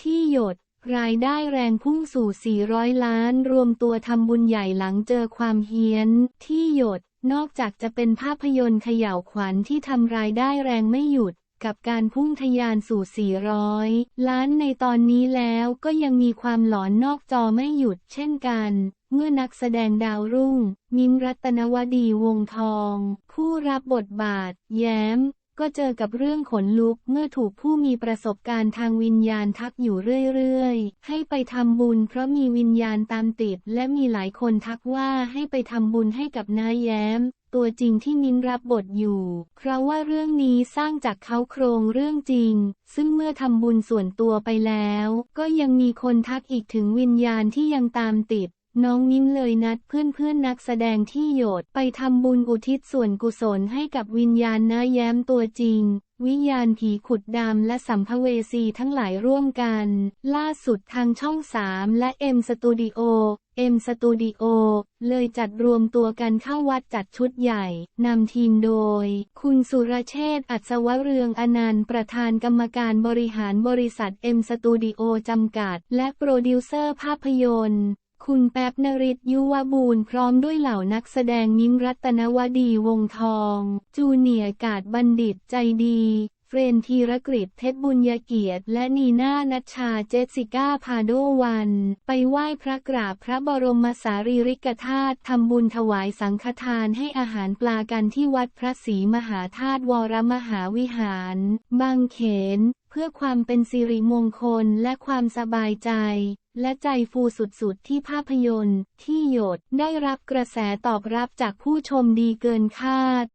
ที่หยดรายได้แรงพุ่งสู่ 400 ล้าน รวมตัวทำบุญใหญ่หลังเจอความเฮี้ยน ที่หยด นอกจากจะเป็นภาพยนตร์เขย่าวขวัญที่ทำรายได้แรงไม่หยุด กับการพุ่งทะยานสู่ 400 ล้านในตอนนี้แล้วก็ยังมีความหลอนนอกจอไม่หยุดเช่นกัน เมื่อนักแสดงดาวรุ่ง มิ้นรัตนวดีวงทอง ผู้รับบทบาท แย้ม ก็เจอกับเรื่องขนลุกเมื่อถูกผู้มีประสบการณ์ทางวิญญาณทักอยู่เรื่อยๆ ให้ไปทำบุญเพราะมีวิญญาณตามติด และมีหลายคนทักว่าให้ไปทำบุญให้กับน้าแย้ม ตัวจริงที่มิ้นรับบทอยู่ เพราะว่าเรื่องนี้สร้างจากเขาโครงเรื่องจริง ซึ่งเมื่อทำบุญส่วนตัวไปแล้ว ก็ยังมีคนทักอีกถึงวิญญาณที่ยังตามติด น้องมิ้นเลยนัดเพื่อนๆนนักแสดงที่โยดไปทำบุญอุทิศส่วนกุศลให้กับวิญญาณน้าแย้มตัวจริง วิญญาณผีขุดดำและสัมภเวสีทั้งหลายร่วมกัน ล่าสุดทางช่อง 3 และเอ็มสตูดิโอเอ็มสตูดิโอเลยจัดรวมตัวกันเข้าวัดจัดชุดใหญ่ นำทีมโดย คุณสุรเชษฐ์อัศวเรืองอนันต์ประธานกรรมการบริหารบริษัทเอ็มสตูดิโอจำกัด และโปรดิวเซอร์ภาพยนตร์ คุณแป๊บนริศยุวบูรณ์พร้อมด้วยเหล่านักแสดงมิ้มรัตนวดีวงทอง จูเนียกาดบัณฑิตใจดี เฟรนธีรกฤษเพชรบุญยเกียรติ และนีน่านัชชาเจสสิก้าพาโดวัน ไปไหว้พระกราบพระบรมสารีริกธาตุทำบุญถวายสังฆทานให้อาหารปลากันที่วัดพระศรีมหาธาตุวรมหาวิหาร บางเขน เพื่อความเป็นสิริมงคลและความสบายใจ และใจฟูสุดๆ ที่ภาพยนตร์ ที่หยดได้รับกระแสตอบรับจากผู้ชมดีเกินคาด